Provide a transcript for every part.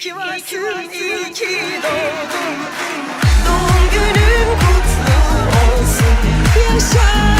ki varsın, iyi ki doğdun. Doğum günün kutlu olsun. Yaşa.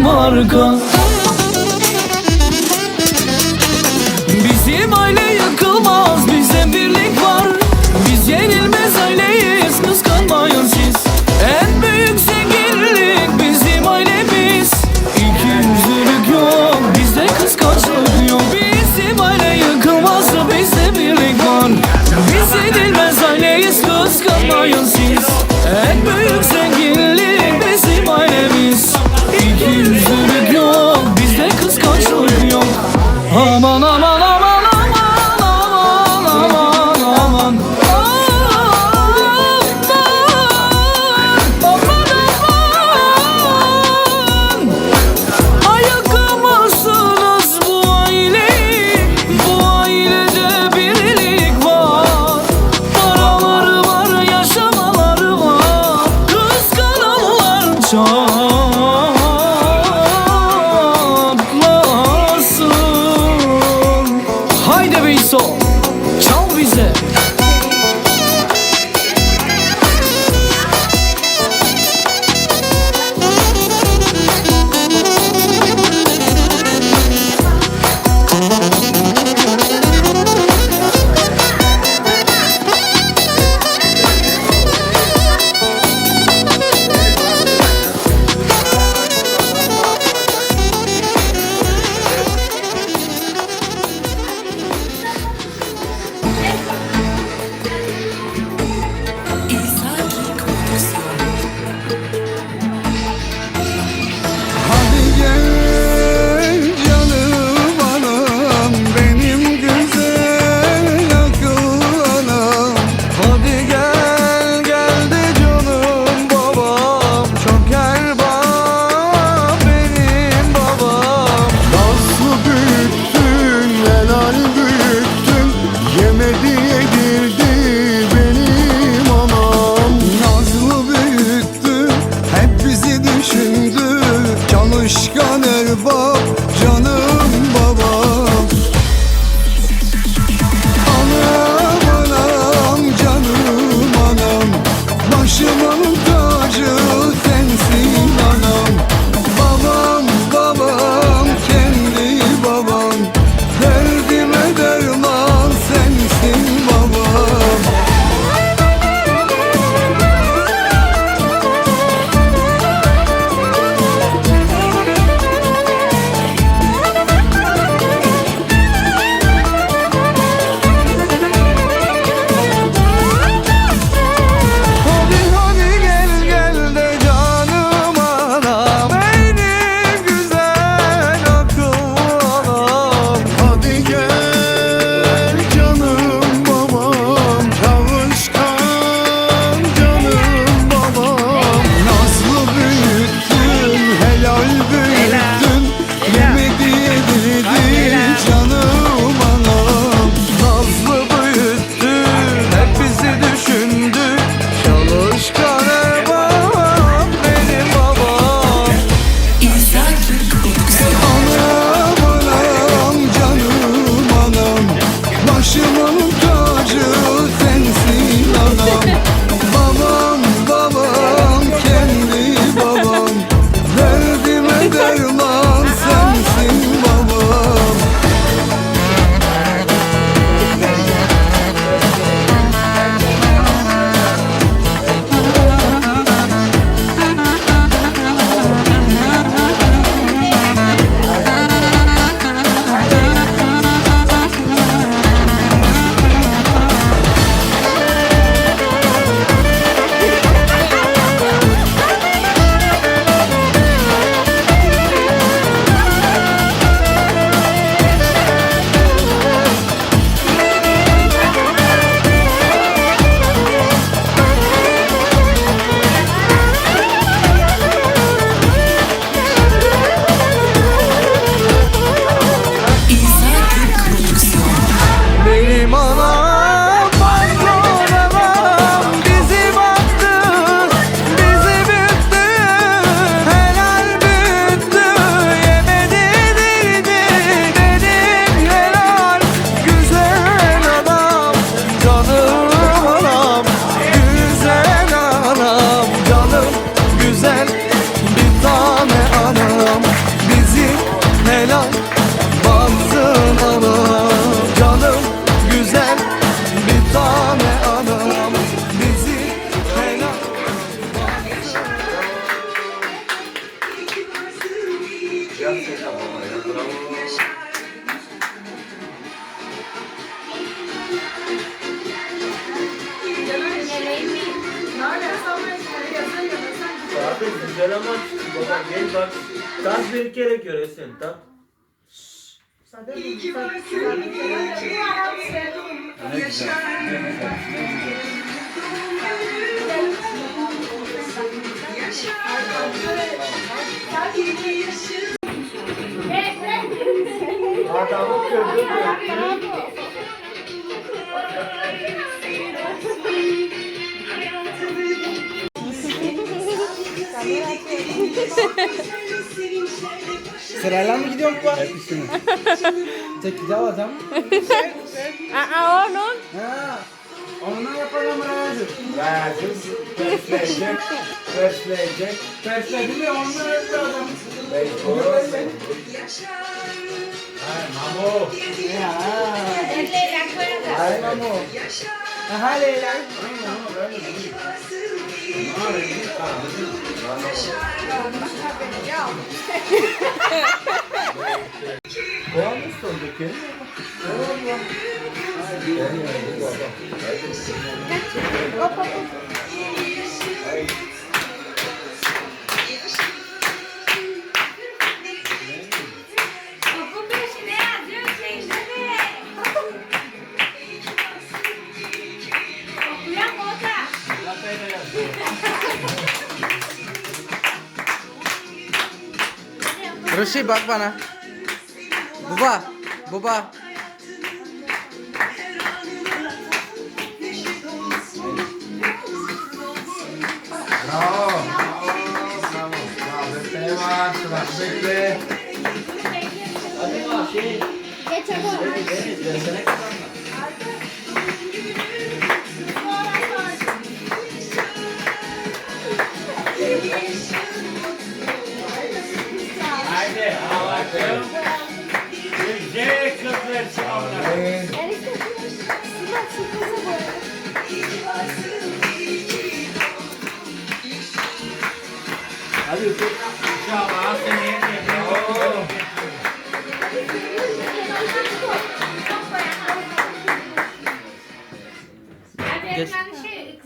marka. Abi güzel ama baba gel bak. Dans bir kere göresin. Tak. Adamı gördüm. Sırayla mı gidiyor bu? Hepsini. Tek gidiyor adam. Aa onun. Ha. Ondan yapalım razı. Razı. Persleyecek. Persleyecek. Persledi mi ondan öptü adam. Mamo. Ya. Ay mamo. Aha Leyla. Koymuş oradaki. Rışı bak bana. Baba. Baba. Bravo. Bravo. Bravo. Bravo. Yavaş yavaş bekle. Hadi bak şey. Geç hadi. Havacım. Güzel kız versin ona. Enişte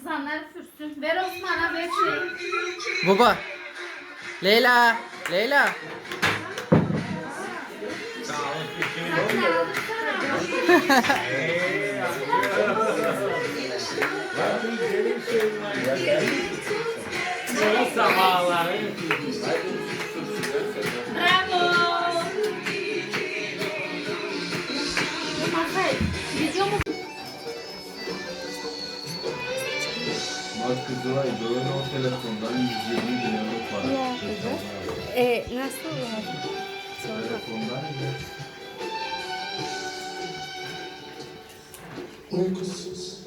Sıla fürsün. Ver Osman'a ver şey. Baba. Leyla. Leyla. Sabahları. Bravo. Bak Kızılay böyle o telefondan 120 bin euro para. E, nasıl yani? Telefondan ya. Uykusuz